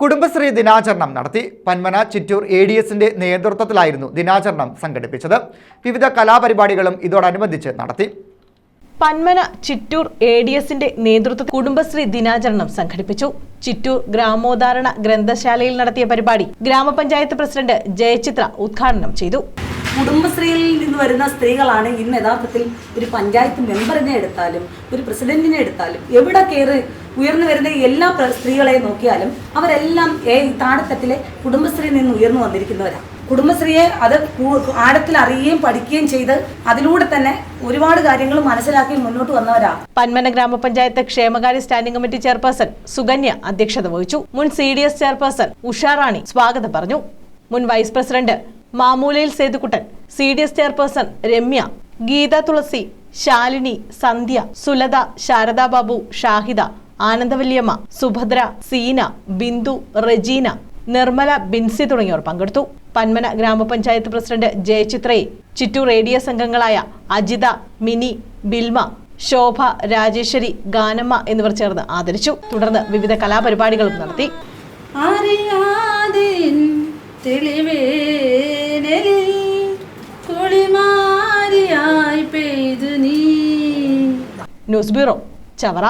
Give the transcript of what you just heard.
കുടുംബശ്രീ ദിനാചരണം നടത്തി. Panmana Chittur A D എസിന്റെ നേതൃത്വത്തിലായിരുന്നു ദിനാചരണം സംഘടിപ്പിച്ചത്. വിവിധ കലാപരിപാടികളും ഇതോടനുബന്ധിച്ച് നടത്തി. പന്മന ചിറ്റൂർ എ ഡി എസിന്റെ നേതൃത്വത്തിൽ കുടുംബശ്രീ ദിനാചരണം സംഘടിപ്പിച്ചു. ചിറ്റൂർ ഗ്രാമോദ്ധാരണ ഗ്രന്ഥശാലയിൽ നടത്തിയ പരിപാടി ഗ്രാമപഞ്ചായത്ത് പ്രസിഡന്റ് ജയചിത്ര ഉദ്ഘാടനം ചെയ്തു. കുടുംബശ്രീയിൽ നിന്ന് വരുന്ന സ്ത്രീകളാണ് ഇന്ന് യഥാർത്ഥത്തിൽ ഒരു പഞ്ചായത്ത് മെമ്പറിനെ എടുത്താലും ഒരു പ്രസിഡന്റിനെ എടുത്താലും എവിടെ കയറി ഉയർന്നു വരുന്ന എല്ലാ സ്ത്രീകളെ നോക്കിയാലും അവരെല്ലാം താഴെത്തട്ടിലെ കുടുംബശ്രീയിൽ നിന്ന് ഉയർന്നു വന്നിരിക്കുന്നവരാണ് കുടുംബശ്രീയെ അത് ആഴത്തിൽ അറിയുകയും പഠിക്കുകയും ചെയ്ത് അതിലൂടെ തന്നെ ഒരുപാട് കാര്യങ്ങൾ മനസ്സിലാക്കി മുന്നോട്ട് വന്നവരാണ് പന്മന ഗ്രാമപഞ്ചായത്ത് ക്ഷേമകാര്യ സ്റ്റാൻഡിംഗ് കമ്മിറ്റി ചെയർപേഴ്സൺ സുകന്യ അധ്യക്ഷത വഹിച്ചു. മുൻ C D S chairperson Usharani സ്വാഗതം പറഞ്ഞു. മുൻ vice president മാമൂലയിൽ Sethukuttan C D S chairperson Ramya Geetha Thulasi Shalini Sandhya Sulatha Sharadababu Shahida Anandavalyamma Subhadra Seena Bindu Regina Nirmala Binsi തുടങ്ങിയവർ പങ്കെടുത്തു. പന്മന ഗ്രാമപഞ്ചായത്ത് പ്രസിഡന്റ് ജയചിത്രയെ ചിറ്റൂർ റേഡിയോ സംഘങ്ങളായ അജിത മിനി ബിൽമ ശോഭ രാജേശ്വരി ഗാനമ്മ എന്നിവർ ചേർന്ന് ആദരിച്ചു. തുടർന്ന് വിവിധ കലാപരിപാടികളും നടത്തി. News bureau Chavara.